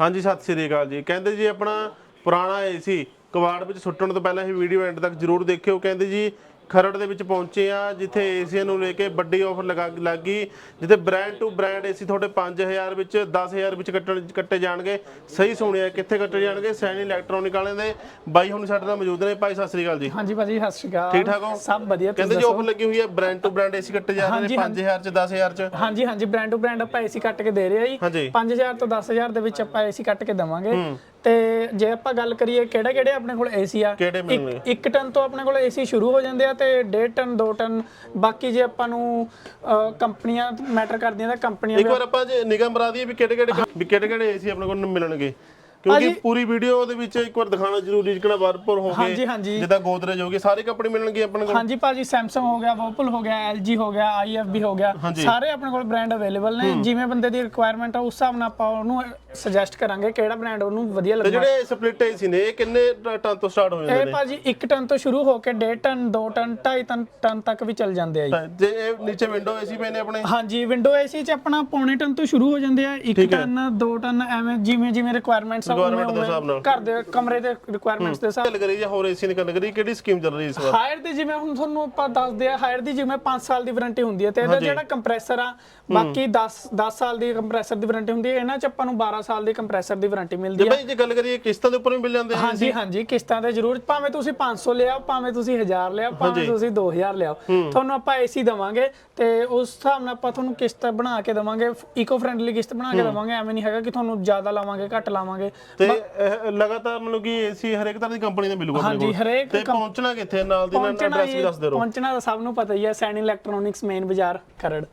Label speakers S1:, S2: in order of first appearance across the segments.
S1: ਹਾਂਜੀ, ਸਤਿ ਸ੍ਰੀ ਅਕਾਲ ਜੀ। ਕਹਿੰਦੇ ਜੀ ਆਪਣਾ ਪੁਰਾਣਾ ਏਸੀ ਕਵਾੜ ਵਿੱਚ ਸੁੱਟਣ ਤੋਂ ਪਹਿਲਾਂ ਇਹ ਵੀਡੀਓ ਐਂਡ ਤੱਕ ਜਰੂਰ ਦੇਖਿਓ। ਕਹਿੰਦੇ ਜੀ ਖਰੜ ਦੇ ਵਿੱਚ ਪਹੁੰਚੇ ਆ ਜਿੱਥੇ ਏਸੀਆਂ ਨੂੰ ਲੈ ਕੇ ਵੱਡੀ ਆਫਰ ਲਗਾ ਲੱਗੀ। ਜਿੱਥੇ ਬ੍ਰਾਂਡ ਟੂ ਬ੍ਰਾਂਡ ਏਸੀ ਤੁਹਾਡੇ 5000 ਵਿੱਚ 10000 ਵਿੱਚ ਕੱਟਣ ਕੱਟੇ ਜਾਣਗੇ। ਸਹੀ ਸੁਣਿਆ ਕਿੱਥੇ ਕੱਟੇ ਜਾਣਗੇ? ਸੈਣੀ ਇਲੈਕਟ੍ਰੋਨਿਕ ਵਾਲਿਆਂ ਦੇ। ਬਾਈ ਹੁਣ ਸਾਡੇ ਨਾਲ ਮੌਜੂਦ ਨੇ। ਭਾਈ ਸਤਿ ਸ੍ਰੀ ਅਕਾਲ ਜੀ।
S2: ਹਾਂਜੀ ਭਾਜੀ ਸਤਿ ਸ਼੍ਰੀ ਅਕਾਲ।
S1: ਠੀਕ ਠਾਕ ਹੋ?
S2: ਸਭ ਵਧੀਆ
S1: ਕਹਿੰਦੇ ਜੀ ਆਫਰ ਲੱਗੀ ਹੋਈ ਹੈ ਬ੍ਰਾਂਡ ਟੂ ਬ੍ਰਾਂਡ ਏਸੀ ਕੱਟੇ ਜਾ ਰਹੇ ਨੇ
S2: ਹਾਂਜੀ,
S1: 5000 ਚ 10000 ਚ।
S2: ਹਾਂਜੀ ਹਾਂਜੀ ਬ੍ਰਾਂਡ ਟੂ ਬ੍ਰਾਂਡ ਆਪਾਂ ਏਸੀ ਕੱਟ ਕੇ ਦੇ ਰਹੇ ਆ ਜੀ।
S1: ਹਾਂਜੀ।
S2: 5000 ਤੋਂ 10000 ਦੇ ਵਿੱਚ ਆਪਾਂ ਏਸੀ ਕੱਟ ਕੇ ਦਵਾਂਗੇ। ਤੇ ਜੇ ਆਪਾਂ ਗੱਲ ਕਰੀਏ ਕਿਹੜੇ ਕਿਹੜੇ ਆਪਣੇ ਕੋਲ ਏਸੀ ਆ
S1: ਕਿਹੜੇ ਮਿਲਣਗੇ
S2: 1 ਟਨ ਤੋਂ ਆਪਣੇ ਕੋਲ ਏਸੀ ਸ਼ੁਰੂ ਹੋ ਜਾਂਦੇ ਆ ਤੇ 1.5 ਟਨ 2 ਟਨ ਬਾਕੀ ਜੇ ਆਪਾਂ ਨੂੰ ਅਹ, ਕੰਪਨੀਆਂ ਮੈਟਰ ਕਰਦੀਆਂ ਤਾਂ ਕੰਪਨੀਆਂ
S1: ਇੱਕ ਵਾਰ ਆਪਾਂ ਜੇ ਨਿਗਮ ਬਰਾ ਦਈਏ ਵੀ ਕਿਹੜੇ ਕਿਹੜੇ ਵੀ ਕਿਹੜੇ ਕਿਹੜੇ ਏਸੀ ਆਪਣੇ ਕੋਲ ਮਿਲਣਗੇ। ਕਿਉਂਕਿ ਪੂਰੀ ਵੀਡੀਓ ਦੇ ਵਿੱਚ ਇੱਕ ਵਾਰ ਦਿਖਾਣਾ ਜ਼ਰੂਰੀ ਵਰਪੁਰ ਹੋ
S2: ਹਾਂਜੀ
S1: ਗਏ
S2: ਹਾਂਜੀ।
S1: ਜਿੱਦਾਂ ਗੋਦਰੇਜ ਹੋ ਗਏ ਸਾਰੇ ਕੱਪੜੇ ਮਿਲਣਗੇ ਆਪਣੇ ਕੋਲ।
S2: ਹਾਂਜੀ ਭਾਜੀ Samsung ਹੋ ਗਿਆ Whirlpool ਹੋ ਗਿਆ LG ਹੋ ਗਿਆ IFB ਹੋ ਗਿਆ ਸਾਰੇ ਆਪਣੇ ਕੋਲ ਬ੍ਰਾਂਡ ਅਵੇਲੇਬਲ ਨੇ। ਜਿਵੇਂ ਬੰਦੇ ਦੀ ਰਿਕੁਆਇਰਮੈਂਟ ਆ ਉਸ ਹਿਸਾਬ ਨਾਲ ਆਪਾਂ ਉਹਨੂੰ ਸੁਜੈਸਟ ਕਰਾਂਗੇ ਕਿਹੜਾ ਬ੍ਰਾਂਡ ਉਹਨੂੰ ਵਧੀਆ ਲੱਗਦਾ
S1: ਜਿਹੜੇ ਸਪਲਿਟ ਏਸੀ ਨੇ ਇਹ ਕਿੰਨੇ ਟਨ ਤੋਂ ਸਟਾਰਟ ਹੋ ਜਾਂਦੇ
S2: ਇਹ ਭਾਜੀ 1 ਟਨ ਤੋਂ ਸ਼ੁਰੂ ਹੋ ਕੇ 1.5 ਟਨ 2 ਟਨ 2.5 ਟਨ ਟਨ ਤੱਕ ਵੀ ਚੱਲ ਜਾਂਦੇ ਆ ਜੀ।
S1: ਨੇ ਜੇ ਇਹ ਨੀਚੇ ਵਿੰਡੋ ਏਸੀ ਪਏ ਨੇ ਆਪਣੇ?
S2: ਹਾਂਜੀ ਵਿੰਡੋ ਏਸੀ ਚ ਆਪਣਾ ਪੌਣੇ ਟਨ ਤੋਂ ਸ਼ੁਰੂ ਹੋ ਜਾਂਦੇ ਆ। 1 ਟਨ 2 ਟਨ ਐਵੇਂ ਜਿਵੇਂ ਜਿਵੇਂ ਰਿਕੁਆਇਰਮੈਂਟਸ
S1: Requirement ਦੇ ਹਿਸਾਬ ਨਾਲ।
S2: ਘਰ ਦੇ ਕਮਰੇ ਦੇ ਰਿਕੁਆਇਰਮੈਂਟਸ ਦੇ ਹਿਸਾਬ
S1: ਗੱਲ ਕਰੀ ਜਾਂ ਹੋਰ ਏਸੀ ਦੀ ਗੱਲ ਕਰੀ ਕਿਹੜੀ ਸਕੀਮ ਚੱਲ ਰਹੀ ਹੈ ਇਸ ਵਾਰ?
S2: ਹਾਇਰ ਦੀ ਜਿਵੇਂ ਹੁਣ ਤੁਹਾਨੂੰ ਆਪਾਂ ਦੱਸਦੇ ਆ ਹਾਇਰ ਦੀ ਜਿਵੇਂ 5 ਸਾਲ ਦੀ ਵਾਰੰਟੀ ਹੁੰਦੀ ਹੈ ਤੇ ਇਹਦਾ ਜਿਹੜਾ ਕੰਪਰੈਸਰ ਆ ਬਾਕੀ 10 10 ਸਾਲ ਦੀ ਕੰਪਰੈਸਰ ਦੀ ਵਾਰੰਟੀ ਹੁੰਦੀ ਹੈ ਇਹਨਾਂ ਚ ਆਪਾਂ ਨੂੰ 12 ਸਾਲ ਦੀ ਕੰਪਰੈਸਰ ਦੀ ਵਾਰੰਟੀ ਮਿਲਦੀ ਹੈ।
S1: ਭਾਈ ਜੇ ਗੱਲ ਕਰੀਏ ਕਿਸ਼ਤਾਂ ਦੇ ਉੱਪਰ ਵੀ ਮਿਲ ਜਾਂਦੇ ਆ
S2: ਹਾਂਜੀ ਹਾਂਜੀ ਕਿਸ਼ਤਾਂ ਤੇ ਜ਼ਰੂਰ ਭਾਵੇਂ ਤੁਸੀਂ 500 ਲਿਆਓ ਭਾਵੇਂ ਤੁਸੀਂ 1000 ਲਿਆਓ ਭਾਵੇਂ ਤੁਸੀਂ 2000 ਲਿਆਓ ਤੁਹਾਨੂੰ ਆਪਾਂ ਏਸੀ ਦਵਾਂਗੇ ਤੇ ਉਸ ਹਿਸਾਬ ਨਾਲ ਆਪਾਂ ਤੁਹਾਨੂੰ ਕਿਸ਼ਤ ਬਣਾ ਕੇ ਦਵਾਂਗੇ ਇਕੋ ਫ੍ਰੈਂਡਲੀ ਕਿਸ਼ਤ ਬਣਾ ਕੇ ਦਵਾਂਗੇ ਐਵੇਂ ਨਹੀਂ ਹੈਗਾ ਕਿ ਤੁਹਾਨੂੰ ਜ਼ਿਆਦਾ ਲਾਵਾਂਗੇ ਘੱਟ ਲਾਵਾਂਗੇ।
S1: ਤੇ ਇਹ ਲਗਾਤਾਰ ਮਤਲਬ ਕਿ ਏਸੀ ਹਰੇਕ ਤਰ੍ਹਾਂ ਦੀ ਕੰਪਨੀ ਦਾ ਮਿਲੂਗਾ ਆਪਣੇ
S2: ਹਾਂਜੀ
S1: ਕੋਲ।
S2: ਹਰੇਕ
S1: ਤੇ ਪਹੁੰਚਣਾ ਕਿੱਥੇ ਨਾਲ ਦੀ ਨਾਲ
S2: ਪਹੁੰਚਣਾ
S1: ਐਡਰੈਸ ਵੀ ਦੱਸ ਦੇ ਰਹੋ
S2: ਪਹੁੰਚਣਾ ਤਾਂ ਸਭ ਨੂੰ ਪਤਾ ਹੀ ਹੈ ਸੈਨ ਇਲੈਕਟ੍ਰੋਨਿਕਸ ਮੇਨ ਬਾਜ਼ਾਰ ਖਰੜ।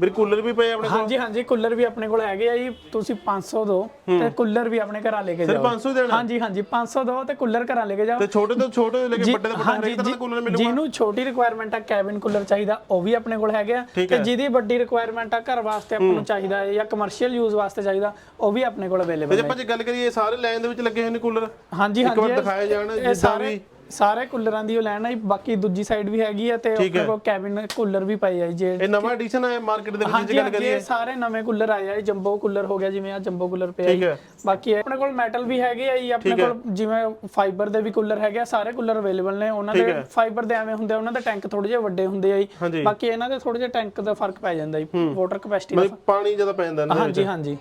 S1: ਮੇਰੇ ਕੂਲਰ ਵੀ ਪਏ ਆਪਣੇ ਕੋਲ।
S2: ਹਾਂਜੀ ਹਾਂਜੀ ਕੂਲਰ ਵੀ ਆਪਣੇ ਕੋਲ ਹੈਗੇ ਆ ਜੀ। ਤੁਸੀਂ 500 ਦੋ ਤੇ ਕੂਲਰ ਵੀ ਆਪਣੇ ਘਰਾਂ ਲੈ ਕੇ ਜਾਓ।
S1: 500 ਦੇਣਾ?
S2: ਹਾਂਜੀ ਹਾਂਜੀ 500 ਦੋ ਤੇ ਕੂਲਰ ਘਰਾਂ ਲੈ ਕੇ ਜਾਓ।
S1: ਤੇ ਛੋਟੇ ਤੋਂ ਛੋਟੇ ਲੈ ਕੇ
S2: ਜੀ-
S1: ਵੱਡੇ ਤੋਂ ਵੱਡਾ ਹਰੇਕ ਤਰ੍ਹਾਂ ਦਾ ਕੂਲਰ ਮਿਲੂਗਾ?
S2: ਜਿਹਨੂੰ ਛੋਟੀ ਰਿਕੁਆਇਰਮੈਂਟ ਆ ਕੈਬਿਨ ਕੂਲਰ ਚਾਹੀਦਾ ਉਹ ਵੀ ਆਪਣੇ ਕੋਲ ਹੈਗੇ ਆ। ਤੇ ਜਿਹਦੀ ਵੱਡੀ ਰਿਕੁਆਇਰਮੈਂਟ ਆ ਘਰ ਵਾਸਤੇ ਆਪਾਂ ਨੂੰ ਚਾਹੀਦਾ ਹੈ ਜਾਂ ਕਮਰਸ਼ੀਅਲ ਯੂਜ਼ ਵਾਸਤੇ ਚਾਹੀਦਾ ਉਹ ਵੀ ਆਪਣੇ ਕੋਲ ਅਵੇਲੇਬਲ
S1: ਜੇ
S2: ਹੈ
S1: ਆਪਾਂ ਜੇ। ਗੱਲ ਕਰੀਏ ਸਾਰੇ ਲਾਈਨ ਦੇ ਵਿੱਚ ਲੱਗੇ ਹੋਏ ਨੇ ਕੂਲਰ?
S2: ਹਾਂਜੀ
S1: ਇੱਕ ਵਾਰ
S2: ਹਾਂਜੀ
S1: ਦਿਖਾਏ ਜਾਣ ਜਿੱਦਾਂ
S2: ਸਾਰੇ
S1: ਵੀ।
S2: ਸਾਰੇ ਕੂਲਰਾਂ ਦੀ ਉਹ ਲੈਣ ਆਈ ਬਾਕੀ ਦੂਜੀ ਸਾਈਡ ਵੀ ਹੈਗੀ ਆ ਤੇ ਆਪਣੇ ਕੋਲ ਕੈਬਿਨ ਕੂਲਰ ਵੀ ਪਏ ਆ ਜੀ
S1: ਇਹ ਨਵਾਂ ਐਡੀਸ਼ਨ ਆਇਆ ਮਾਰਕੀਟ ਦੇ ਵਿੱਚ ਜੇ ਗੱਲ ਕਰੀਏ।
S2: ਸਾਰੇ ਨਵੇਂ ਕੂਲਰ ਆਏ ਆ ਜੰਬੋ ਕੂਲਰ ਹੋ ਗਿਆ ਜਿਵੇਂ ਆ ਜੰਬੋ ਕੂਲਰ ਪਿਆ ਜੀ।
S1: ਹੈ।
S2: ਬਾਕੀ ਆਪਣੇ ਕੋਲ ਮੈਟਲ ਵੀ ਹੈਗੇ ਆ ਜੀ ਆਪਣੇ ਕੋਲ ਜਿਵੇਂ ਫਾਈਬਰ ਦੇ ਵੀ ਕੂਲਰ ਹੈਗੇ ਆ ਸਾਰੇ ਕੂਲਰ ਅਵੇਲੇਬਲ ਨੇ ਉਹਨਾਂ ਦੇ ਫਾਈਬਰ ਦੇ ਐਵੇਂ ਹੁੰਦੇ ਆ ਉਹਨਾਂ ਦੇ ਟੈਂਕ ਥੋੜੇ ਜਿਹਾ ਵੱਡੇ ਹੁੰਦੇ ਆ ਜੀ। ਬਾਕੀ ਇਹਨਾਂ ਦੇ ਥੋੜੇ ਜਿਹਾ ਟੈਂਕ ਦਾ ਫ਼ਰਕ ਪੈ ਜਾਂਦਾ ਜੀ ਵਾਟਰ ਕਪੈਸਿਟੀ ਦਾ
S1: ਪਾਣੀ ਜ਼ਿਆਦਾ ਪੈ ਜਾਂਦਾ ਨਾ
S2: ਹਾਂਜੀ ਹਾਂਜੀ।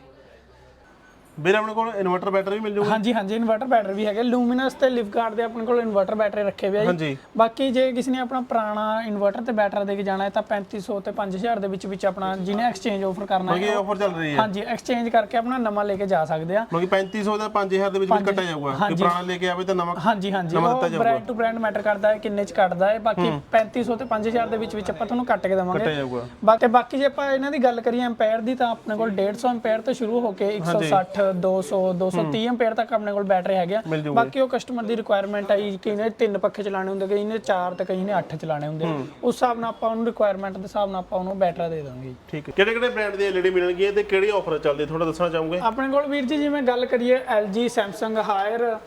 S1: ਵੀਰ ਆਪਣੇ ਕੋਲ ਇਨਵਰਟਰ ਬੈਟਰੀ ਵੀ ਮਿਲ ਜੂਗਾ?
S2: ਹਾਂਜੀ ਹਾਂਜੀ ਇਨਵਰਟਰ ਬੈਟਰੀ ਵੀ ਹੈਗੇ। ਲੂਮੀਨਸ ਤੇ ਲਿਵਗਾਰਡ ਦੇ ਆਪਣੇ ਕੋਲ ਇਨਵਰਟਰ ਬੈਟਰੀ ਰੱਖੇ ਹੋਏ ਆ ਜੀ। ਬਾਕੀ ਜੇ ਕਿਸੇ ਨੇ ਆਪਣਾ ਪੁਰਾਣਾ ਇਨਵਰਟਰ ਤੇ ਬੈਟਰੀ ਦੇ ਕੇ ਜਾਣਾ ਹੈ ਤਾਂ 3500 ਤੇ 5000 ਦੇ ਵਿੱਚ ਵਿੱਚ ਆਪਣਾ ਜਿਹਨੇ ਐਕਸਚੇਂਜ ਆਫਰ ਕਰਨਾ ਹੈ
S1: ਆਫਰ ਚੱਲ ਰਹੀ ਹੈ।
S2: ਹਾਂਜੀ ਐਕਸਚੇਂਜ ਕਰਕੇ ਆਪਣਾ ਨਵਾਂ ਲੈ ਕੇ ਜਾ ਸਕਦੇ ਆ।
S1: ਮਗੀ 3500 ਦਾ 5000 ਦੇ ਵਿੱਚ ਵੀ ਕੱਟਿਆ ਜਾਊਗਾ। ਕਿ ਪੁਰਾਣਾ ਲੈ ਕੇ ਆਵੇ ਤਾਂ ਨਵਾਂ
S2: ਹਾਂਜੀ ਹਾਂਜੀ। ਉਹ ਬ੍ਰਾਂਡ ਟੂ ਬ੍ਰਾਂਡ ਮੈਟਰ ਕਰਦਾ ਹੈ ਕਿੰਨੇ ਚ ਕੱਟਦਾ ਹੈ। ਬਾਕੀ 3500 ਤੇ 5000 ਦੇ ਵਿੱਚ ਵਿੱਚ ਆਪਾਂ ਤੁਹਾਨੂੰ ਕੱਟ ਕੇ ਦੇਵਾਂਗੇ।
S1: ਕੱਟਿਆ ਜਾਊਗਾ।
S2: ਬਾਕੀ ਬਾਕੀ ਜੇ ਆਪਾਂ ਇਹਨਾਂ ਦੀ ਗੱਲ ਕਰੀਏ ਐਂਪਾਇਰ ਦੀ ਤਾਂ ਆਪਣੇ ਕੋਲ 150 ਐਂਪਾਇਰ ਤੋਂ ਸ਼ੁਰੂ ਹੋ ਕੇ 160 200 230 ਐਂਪਾਇਰ ਤੱਕ ਆਪਣੇ ਕੋਲ ਬੈਟਰੀ ਹੈਗੇ ਆ। ਬਾਕੀ ਉਹ ਕਸਟਮਰ ਦੀ ਰਿਕੁਆਇਰਮੈਂਟ ਆਈ ਕਈ ਨੇ ਤਿੰਨ ਪੱਖੇ ਚਲਾਣੇ ਹੁੰਦੇ ਕਈ ਨੇ ਚਾਰ ਤੇ ਕਈ ਨੇ ਅੱਠ ਚਲਾਣੇ ਹੁੰਦੇ। ਉਸ ਹਿਸਾਬ ਨਾਲ ਆਪਾਂ ਉਹਨੂੰ ਰਿਕੁਆਇਰਮੈਂਟ ਦੇ ਹਿਸਾਬ ਨਾਲ ਆਪਾਂ ਉਹਨੂੰ ਬੈਟਰੀ ਦੇ ਦਾਂਗੇ।
S1: ਠੀਕ ਹੈ। ਕਿਹੜੇ ਕਿਹੜੇ ਬ੍ਰਾਂਡ ਦੀ ਐਲਈਡੀ ਮਿਲਣਗੀਆਂ ਤੇ ਕਿਹੜੀ ਆਫਰ ਚੱਲਦੀ? ਥੋੜਾ ਦੱਸਣਾ ਚਾਹੋਗੇ?
S2: ਆਪਣੇ ਕੋਲ ਵੀਰ ਜੀ ਜਿਵੇਂ ਗੱਲ ਕਰੀਏ LG Samsung ਹਾਇਰ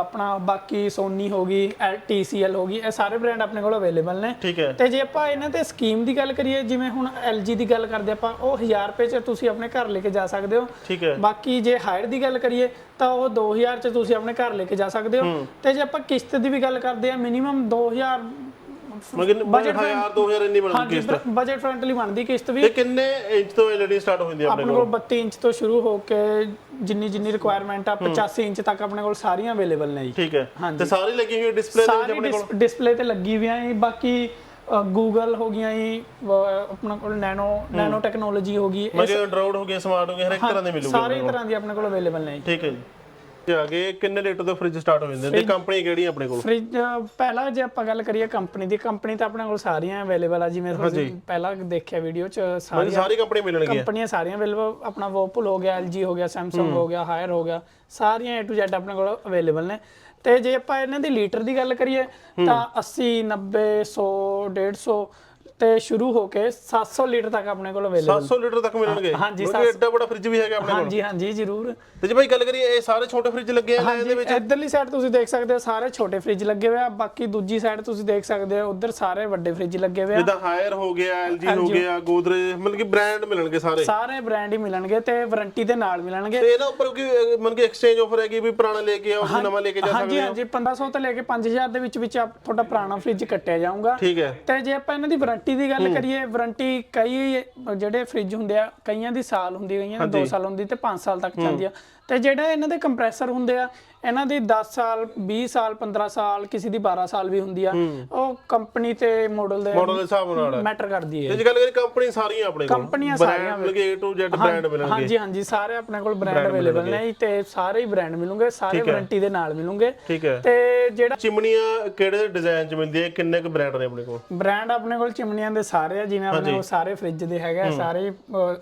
S2: ਆਪਣਾ ਬਾਕੀ Sony ਹੋ ਗਈ ਐਲ- TCL ਹੋ ਗਈ ਇਹ ਸਾਰੇ ਬ੍ਰਾਂਡ ਆਪਣੇ ਕੋਲ ਅਵੇਲੇਬਲ ਨੇ।
S1: ਠੀਕ ਹੈ।
S2: ਤੇ ਜੇ ਆਪਾਂ ਇਹਨਾਂ ਤੇ ਸਕੀਮ ਦੀ ਗੱਲ ਕਰੀਏ ਜਿਵੇਂ ਹੁਣ LG ਦੀ ਗੱਲ ਕਰਦੇ ਆਪਾਂ ਉਹ 1000 ਰੁਪਏ ਚ ਤੁਸੀਂ ਆਪਣੇ ਘਰ ਲੈ ਕੇ ਜਾ ਸਕਦੇ ਹੋ।
S1: ਠੀਕ ਹੈ।
S2: ਬਾਕੀ ਜੇ ਹਾਇਰ ਦੀ ਗੱਲ ਕਰੀਏ ਤਾਂ ਉਹ 2000 ਚ ਤੁਸੀਂ ਆਪਣੇ ਘਰ ਲੈ ਕੇ ਜਾ ਸਕਦੇ ਹੋ। ਤੇ ਜੇ ਆਪਾਂ ਕਿਸ਼ਤ ਦੀ ਵੀ ਗੱਲ ਕਰਦੇ ਆ ਮਿਨੀਮਮ 2000
S1: ਮਗਰ ਬਜਟ 1000 2000 ਇੰਨੀ ਬਣਦੀ
S2: ਹਾਂਜੀ ਬਜਟ ਫਰੈਂਡਲੀ ਬਣਦੀ ਕਿਸ਼ਤ ਵੀ।
S1: ਤੇ ਕਿੰਨੇ ਇੰਚ ਤੋਂ ਐਲਈਡੀ ਸਟਾਰਟ ਹੋ ਜਾਂਦੀ ਹੈ ਆਪਣੇ
S2: ਆਪਣੇ ਕੋਲ 32 ਇੰਚ ਤੋਂ ਸ਼ੁਰੂ ਹੋ ਕੇ ਜਿੰਨੀ ਜਿੰਨੀ ਰਿਕੁਆਇਰਮੈਂਟ ਆ 85 ਇੰਚ ਤੱਕ ਆਪਣੇ ਕੋਲ ਸਾਰੀਆਂ ਅਵੇਲੇਬਲ ਨੇ ਜੀ।
S1: ਠੀਕ ਹੈ। ਤੇ ਸਾਰੀ ਲੱਗੀ ਹੋਈ ਡਿਸਪਲੇ
S2: ਸਾਰੀ
S1: ਆਪਣੇ ਕੋਲ?
S2: ਡਿਸਪਲੇ ਤੇ ਲੱਗੀ ਹੋਈਆਂ ਬਾਕੀ ਗੂਗਲ ਹੋ ਗਈਆਂ ਜੀ ਆਪਣਾ ਕੋਲ ਨੈਨੋ ਨੈਨੋ ਟੈਕਨੋਲੋਜੀ ਹੋ ਗਈ
S1: ਮਗੇ ਐਂਡਰੋਇਡ ਹੋ ਗਿਆ ਸਮਾਰਟ ਹੋ ਗਿਆ ਹਰ ਇੱਕ ਤਰ੍ਹਾਂ ਦੇ ਮਿਲੂਗੇ
S2: ਸਾਰੀ ਤਰ੍ਹਾਂ ਦੀ ਆਪਣੇ ਕੋਲ ਅਵੇਲੇਬਲ ਨੇ ਜੀ।
S1: ਠੀਕ ਹੈ ਜੀ। ਤੇ ਆਗੇ ਕਿੰਨੇ ਲੀਟਰ ਤੋਂ ਫ੍ਰਿਜ ਸਟਾਰਟ ਹੋ ਜਾਂਦੇ ਨੇ? ਤੇ ਕੰਪਨੀ ਕਿਹੜੀ ਹੈ ਆਪਣੇ ਕੋਲ?
S2: ਫ੍ਰਿਜ ਪਹਿਲਾਂ ਜੇ ਆਪਾਂ ਗੱਲ ਕਰੀਏ ਕੰਪਨੀ ਦੀ ਕੰਪਨੀ ਤਾਂ ਆਪਣੇ ਕੋਲ ਸਾਰੀਆਂ ਅਵੇਲੇਬਲ ਆ ਜਿਵੇਂ ਤੁਸੀਂ ਪਹਿਲਾਂ ਦੇਖਿਆ ਵੀਡੀਓ ਚ ਸਾਰੀਆਂ
S1: ਸਾਰੀ ਕੰਪਨੀ ਮਿਲਣਗੀਆਂ।
S2: ਕੰਪਨੀਆਂ ਸਾਰੀਆਂ ਅਵੇਲੇਬਲ ਆਪਣਾ Whirlpool ਹੋ ਗਿਆ LG ਹੋ ਗਿਆ Samsung ਹੋ। ਗਿਆ ਹਾਇਰ ਹੋ ਗਿਆ ਸਾਰੀਆਂ A to Z ਆਪਣੇ ਕੋਲ ਅਵੇਲੇਬਲ ਨੇ। ਤੇ ਜੇ ਆਪਾਂ ਇਹਨਾਂ ਦੀ ਲੀਟਰ ਦੀ ਗੱਲ ਕਰੀਏ ਤਾਂ 80 90 100 150 ਤੇ ਸ਼ੁਰੂ ਹੋ ਕੇ 700 ਲੀਟਰ ਤੱਕ ਆਪਣੇ ਕੋਲ ਅਵੇਲੇਬਲ
S1: 700 ਲੀਟਰ ਤੱਕ ਮਿਲਣਗੇ?
S2: ਹਾਂਜੀ,
S1: ਕਿਉਂਕਿ ਐਡਾ ਬੜਾ ਫ੍ਰਿਜ ਵੀ ਹੈਗਾ ਆਪਣੇ ਕੋਲ।
S2: ਹਾਂਜੀ ਹਾਂਜੀ ਜ਼ਰੂਰ।
S1: ਤੇ ਜੇ ਭਾਈ ਗੱਲ ਕਰੀਏ ਇਹ ਸਾਰੇ ਛੋਟੇ ਫ੍ਰਿਜ ਲੱਗੇ ਆ ਇਹਦੇ ਵਿੱਚ?
S2: ਇਧਰਲੀ ਸਾਈਡ ਤੁਸੀਂ ਦੇਖ ਸਕਦੇ ਹੋ ਸਾਰੇ ਛੋਟੇ ਫ੍ਰਿਜ ਲੱਗੇ ਹੋਏ ਆ। ਬਾਕੀ ਦੂਜੀ ਸਾਈਡ ਤੁਸੀਂ ਦੇਖ ਸਕਦੇ ਹੋ ਉਧਰ ਸਾਰੇ ਵੱਡੇ ਫ੍ਰਿਜ ਲੱਗੇ ਹੋਏ ਆ।
S1: ਜਿੱਦਾਂ ਹਾਇਰ ਹੋ ਗਿਆ LG ਹੋ ਗਿਆ ਗੋਦਰੇਜ ਮਤਲਬ ਕਿ ਬ੍ਰਾਂਡ ਮਿਲਣਗੇ ਸਾਰੇ।
S2: ਸਾਰੇ ਬ੍ਰਾਂਡ ਹੀ ਮਿਲਣਗੇ ਤੇ ਵਾਰੰਟੀ ਦੇ ਨਾਲ ਮਿਲਣਗੇ।
S1: ਤੇ ਇਹਨਾਂ ਉੱਪਰ ਕਿ ਮਤਲਬ ਕਿ ਐਕਸਚੇਂਜ ਆਫਰ ਹੈਗੀ ਵੀ ਪੁਰਾਣਾ ਲੈ ਕੇ ਆਓ ਨਵਾਂ ਲੈ ਕੇ ਜਾ
S2: ਹਾਂਜੀ
S1: ਸਕਦੇ ਹੋ।
S2: ਹਾਂਜੀ 1500 ਤੋਂ ਲੈ ਕੇ 5000 ਦੇ ਵਿੱਚ ਵਿੱਚ ਤੁਹਾਡਾ ਪੁਰਾਣਾ ਫ੍ਰਿਜ ਕੱਟਿਆ ਜਾਊਗਾ।
S1: ਠੀਕ ਹੈ।
S2: ਤੇ ਜੇ ਆਪਾਂ ਇਹਨਾਂ ਦੀ ਵਾਰੰਟੀ ਦੀ ਗੱਲ ਕਰੀਏ ਵਾਰੰਟੀ ਕਈ ਜਿਹੜੇ ਫ੍ਰਿਜ ਹੁੰਦੇ ਆ ਕਈਆਂ ਦੀ ਸਾਲ ਹੁੰਦੀ ਕਈਆਂ ਦੀ 2 ਸਾਲ ਹੁੰਦੀ ਤੇ 5 ਸਾਲ ਤੱਕ ਚੱਲਦੀ ਆ। ਤੇ ਜਿਹੜੇ ਇਹਨਾਂ ਦੇ ਕੰਪਰੈਸਰ ਹੁੰਦੇ ਆ ਇਹਨਾਂ ਦੀ 10 ਸਾਲ 20 ਸਾਲ 15 ਸਾਲ ਕਿਸੇ ਦੀ 12 ਸਾਲ ਵੀ ਹੁੰਦੀ ਆ ਉਹ ਕੰਪਨੀ ਤੇ ਮਾਡਲ ਦੇ
S1: ਮਾਡਲ ਦੇ ਹਿਸਾਬ ਨਾਲ।
S2: ਮੈਟਰ ਕਰਦੀ ਹੈ।
S1: ਤੇ ਜੇ ਗੱਲ ਕਰੀਏ ਕੰਪਨੀ ਸਾਰੀਆਂ ਆਪਣੇ ਕੋਲ।
S2: ਕੰਪਨੀਆਂ ਸਾਰੀਆਂ
S1: ਕਿ A to Z ਬ੍ਰਾਂਡ ਮਿਲਣਗੇ।
S2: ਹਾਂਜੀ ਹਾਂਜੀ ਸਾਰੇ ਆਪਣੇ ਕੋਲ ਬ੍ਰਾਂਡ ਅਵੇਲੇਬਲ ਨੇ ਤੇ ਸਾਰੇ ਹੀ ਬ੍ਰਾਂਡ ਮਿਲੂਗੇ ਸਾਰੇ ਵਾਰੰਟੀ ਦੇ ਨਾਲ
S1: ਹੈ।
S2: ਤੇ ਜਿਹੜਾ
S1: ਚਿਮਨੀਆਂ ਕਿਹੜੇ ਡਿਜ਼ਾਈਨ ਚ ਮਿਲਦੀ ਹੈ? ਕਿੰਨੇ ਕੁ ਬ੍ਰਾਂਡ ਨੇ ਆਪਣੇ ਕੋਲ?
S2: ਬ੍ਰਾਂਡ ਆਪਣੇ ਕੋਲ ਚਿਮਨੀਆਂ ਦੇ ਸਾਰੇ ਆ ਜਿਵੇਂ ਆਪਣੇ ਕੋਲ ਸਾਰੇ ਫ੍ਰਿਜ ਦੇ ਹੈਗੇ ਸਾਰੇ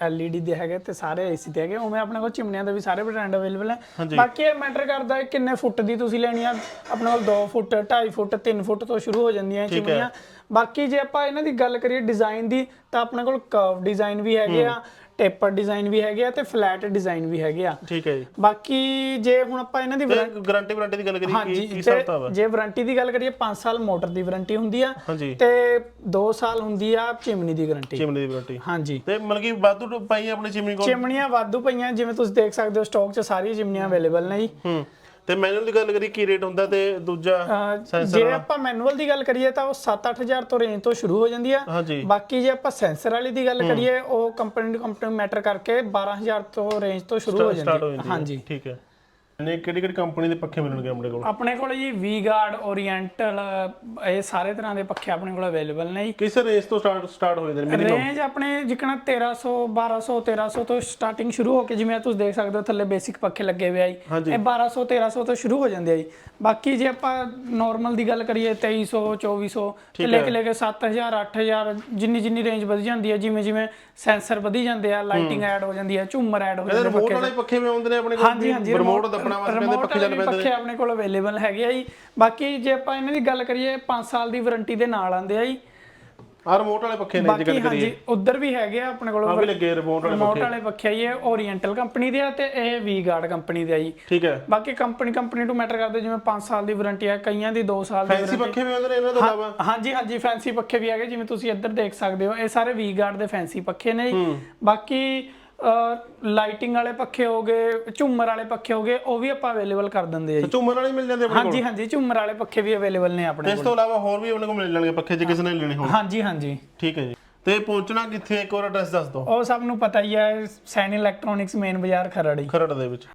S2: LED ਦੇ ਹੈਗੇ ਤੇ ਸਾਰੇ AC ਦੇ ਹੈਗੇ ਉਵੇਂ ਆਪਣੇ ਕੋਲ ਚਿਮਨੀਆਂ ਦੇ ਵੀ ਸਾਰੇ ਬ੍ਰਾਂਡ ਅਵੇਲੇਬਲ ਹੈ ਬਾਕੀ ਇਹ ਮੈਟਰ ਕਰਦਾ ਹੈ ਕਿੰਨੇ ਫੁੱਟ ਦੀ ਤੁਸੀਂ ਲੈਣੀ ਆ? ਆਪਣੇ ਕੋਲ 2 ਫੁੱਟ 2.5 ਫੁੱਟ 3 ਫੁੱਟ ਤੋਂ ਸ਼ੁਰੂ ਹੋ ਜਾਂਦੀਆਂ ਇਹ ਚਿਮਨੀਆਂ। ਬਾਕੀ ਜੇ ਆਪਾਂ ਇਹਨਾਂ ਦੀ ਗੱਲ ਕਰੀਏ ਡਿਜ਼ਾਈਨ ਦੀ ਤਾਂ ਆਪਣੇ ਕੋਲ ਕਰਵ ਡਿਜ਼ਾਈਨ ਵੀ ਹੈਗੇ ਆ ਟੇਪਰ ਡਿਜ਼ਾਈਨ ਵੀ ਹੈਗੇ ਆ ਤੇ ਫਲੈਟ ਡਿਜ਼ਾਈਨ ਵੀ ਹੈਗੇ ਆ।
S1: ਠੀਕ ਹੈ ਜੀ।
S2: ਬਾਕੀ ਜੇ ਹੁਣ ਆਪਾਂ ਇਹਨਾਂ ਦੀ
S1: ਤੇ ਗਾਰੰਟੀ ਵਾਰੰਟੀ ਦੀ ਗੱਲ ਕਰੀਏ ਕੀ ਕੀ
S2: ਹਾਂਜੀ
S1: ਹਿਸਾਬ
S2: ਤੇ
S1: ਕਿਤਾਬ ਹੈ
S2: ਜੇ ਵਾਰੰਟੀ ਦੀ ਗੱਲ ਕਰੀਏ 5 ਸਾਲ ਮੋਟਰ ਦੀ ਵਾਰੰਟੀ ਹੁੰਦੀ ਆ
S1: ਹਾਂਜੀ।
S2: ਤੇ 2 ਸਾਲ ਹੁੰਦੀ ਆ ਚਿਮਨੀ ਦੀ ਗਾਰੰਟੀ
S1: ਚਿਮਨੀ ਦੀ ਵਾਰੰਟੀ।
S2: ਹਾਂਜੀ।
S1: ਤੇ ਮਤਲਬ ਕਿ ਵਾਧੂ ਪਾਈ ਆਪਣੀ ਚਿਮਨੀ ਕੋਲ?
S2: ਚਿਮਨੀਆਂ ਵਾਧੂ ਪਈਆਂ ਜਿਵੇਂ ਤੁਸੀਂ ਦੇਖ ਸਕਦੇ ਹੋ ਸਟਾਕ 'ਚ ਸਾਰੀਆਂ ਚਿਮਨੀਆਂ ਅਵੇਲੇਬਲ ਨੇ ਜੀ।
S1: ਹੂੰ। ਤੇ ਮੈਨੂਅਲ ਦੀ ਗੱਲ ਕਰੀਏ ਕੀ ਰੇਟ ਹੁੰਦਾ ਤੇ ਦੂਜਾ ਸੈਂਸਰ
S2: ਜੇ ਆਪਾਂ ਮੈਨੂਅਲ ਦੀ ਗੱਲ ਕਰੀਏ ਤਾਂ ਉਹ 7-8000 ਤੋਂ ਰੇਂਜ ਤੋਂ ਸ਼ੁਰੂ ਹੋ ਜਾਂਦੀ ਆ। ਬਾਕੀ ਜੇ ਆਪਾਂ ਸੈਂਸਰ ਵਾਲੀ ਦੀ ਗੱਲ ਕਰੀਏ ਉਹ ਕੰਪਨੀ ਟੂ ਕੰਪਨੀ ਮੈਟਰ ਕਰਕੇ 12000 ਤੋਂ ਰੇਂਜ ਤੋਂ ਸ਼ੁਰੂ ਹੋ ਜਾਂਦੀ ਹੈ ਹਾਂਜੀ।
S1: ਠੀਕ ਹੈ। ਨੇ ਕਿਹੜੀ ਕਿਹੜੀ ਕੰਪਨੀ ਦੇ ਪੱਖੇ ਮਿਲਣਗੇ ਆਪਣੇ ਕੋਲ?
S2: ਆਪਣੇ ਕੋਲ ਜੀ ਵੀ ਗਾਰਡ ਓਰੀਐਂਟਲ ਇਹ ਸਾਰੇ ਤਰ੍ਹਾਂ ਦੇ ਪੱਖੇ ਆਪਣੇ ਕੋਲ ਅਵੇਲੇਬਲ ਨੇ ਜੀ।
S1: ਕਿਸ ਰੇਂਜ ਤੋਂ ਸਟਾਰਟ ਸਟਾਰਟ ਹੋ ਜਾਂਦੇ ਨੇ ਮਿਨੀਮਮ
S2: ਰੇਂਜ ਆਪਣੇ ਜਿਕਣਾ 1300 1200 1300 ਤੋਂ ਸਟਾਰਟਿੰਗ ਸ਼ੁਰੂ ਹੋ ਕੇ ਜਿਵੇਂ ਤੁਸੀਂ ਦੇਖ ਸਕਦੇ ਹੋ ਥੱਲੇ ਬੇਸਿਕ ਪੱਖੇ ਲੱਗੇ ਹੋਏ ਆ ਜੀ। ਇਹ 1200 1300 ਤੋਂ ਸ਼ੁਰੂ ਹੋ ਜਾਂਦੇ ਆ ਜੀ। ਬਾਕੀ ਜੇ ਆਪਾਂ ਨਾਰਮਲ ਦੀ ਗੱਲ ਕਰੀਏ 2300 2400 ਤੇ ਲੈ ਕੇ ਲੈ ਕੇ 7000 8000 ਜਿੰਨੀ ਜਿੰਨੀ ਰੇਂਜ ਵਧ ਜਾਂਦੀ ਹੈ ਜਿਵੇਂ ਜਿਵੇਂ ਸੈਂਸਰ ਵਧੀ ਜਾਂਦੇ ਆ ਲਾਈਟਿੰਗ ਐਡ ਹੋ ਜਾਂਦੀ ਹੈ ਝੂਮਰ ਐਡ ਹੋ ਜਾਂਦੇ
S1: ਰਿਮੋਟ ਵਾਲੇ ਪੱਖੇ ਵੀ ਆਉਂਦੇ ਨੇ ਆਪਣੇ ਕੋਲ
S2: ਹਾਂਜੀ ਹਾਂਜੀ
S1: ਰਿਮੋਟ ਦੱਬਣਾ ਵਾਸਤੇ ਕਹਿੰਦੇ ਪੱਖੇ ਚੱਲ ਪੈਂਦੇ
S2: ਪੱਖੇ ਆਪਣੇ ਕੋਲ ਅਵੇਲੇਬਲ ਹੈਗੇ ਆ ਜੀ। ਬਾਕੀ ਜੇ ਆਪਾਂ ਇਹਨਾਂ ਦੀ ਗੱਲ ਕਰੀਏ 5 ਸਾਲ ਦੀ ਵਾਰੰਟੀ ਦੇ ਨਾਲ ਆਉਂਦੇ ਆ ਜੀ।
S1: ਆ ਰਿਮੋਟ ਵਾਲੇ ਪੱਖੇ ਨੇ ਜੇ
S2: ਬਾਕੀ
S1: ਗੱਲ
S2: ਹਾਂਜੀ
S1: ਕਰੀਏ
S2: ਉਧਰ ਵੀ ਹੈਗੇ ਆ ਆਪਣੇ ਕੋਲ
S1: ਆ ਵੀ ਲੱਗੇ ਰਿਮੋਟ ਵਾਲੇ
S2: ਰਿਮੋਟ ਵਾਲੇ ਪੱਖੇ ਇਹ ਓਰੀਐਂਟਲ ਕੰਪਨੀ ਦੇ ਆ ਤੇ ਇਹ ਵੀ ਗਾਰਡ ਕੰਪਨੀ ਦੇ ਆ ਜੀ।
S1: ਠੀਕ ਹੈ।
S2: ਬਾਕੀ ਕੰਪਨੀ ਕੰਪਨੀ ਤੋਂ ਮੈਟਰ ਕਰਦੇ ਜਿਵੇਂ 5 ਸਾਲ ਦੀ ਵਾਰੰਟੀ ਆ ਕਈਆਂ ਦੀ 2 ਸਾਲ ਦੀ
S1: ਫੈਂਸੀ ਪੱਖੇ ਵੀ ਆਉਂਦੇ ਨੇ ਇਹਨਾਂ ਤੋਂ ਇਲਾਵਾ?
S2: ਹਾਂਜੀ ਹਾਂਜੀ ਫੈਂਸੀ ਪੱਖੇ ਵੀ ਹੈਗੇ ਜਿਵੇਂ ਤੁਸੀਂ ਇੱਧਰ ਦੇਖ ਸਕਦੇ ਹੋ ਇਹ ਸਾਰੇ ਵੀ ਗਾਰਡ ਦੇ ਫੈਂਸੀ ਪੱਖੇ ਨੇ ਜੀ। ਬਾਕੀ ਲਾਈਟਿੰਗ ਵਾਲੇ ਪੱਖੇ ਹੋ ਗਏ ਝੂਮਰ ਵਾਲੇ ਪੱਖੇ ਹੋ ਗਏ ਉਹ ਵੀ ਆਪਾਂ ਅਵੇਲੇਬਲ ਕਰ ਦਿੰਦੇ ਆ ਜੀ।
S1: ਝੂਮਰ ਵਾਲੇ ਮਿਲ ਜਾਂਦੇ ਆਪਣੇ ਕੋਲ?
S2: ਹਾਂਜੀ ਹਾਂਜੀ ਝੂਮਰ ਵਾਲੇ ਪੱਖੇ ਵੀ ਅਵੇਲੇਬਲ ਨੇ ਆਪਣੇ
S1: ਇਸ ਤੋਂ ਇਲਾਵਾ ਹੋਰ ਵੀ ਆਪਣੇ ਕੋਲ ਮਿਲ ਜਾਣਗੇ ਪੱਖੇ ਜੇ ਕਿਸੇ ਨੇ ਲੈਣੇ ਹੋਣ।
S2: ਹਾਂਜੀ ਹਾਂਜੀ।
S1: ਠੀਕ ਹੈ ਜੀ। ਤੇ ਪਹੁੰਚਣਾ ਕਿੱਥੇ? ਇੱਕ ਵਾਰ ਐਡਰੈਸ ਦੱਸ ਦਿਓ।
S2: ਉਹ ਸਭ ਨੂੰ ਪਤਾ ਹੀ ਹੈ ਸੈਨ ਇਲੈਕਟ੍ਰੋਨਿਕਸ ਮੇਨ ਬਾਜ਼ਾਰ ਖਰੜ ਜੀ।
S1: ਖਰੜ ਦੇ ਵਿੱਚ।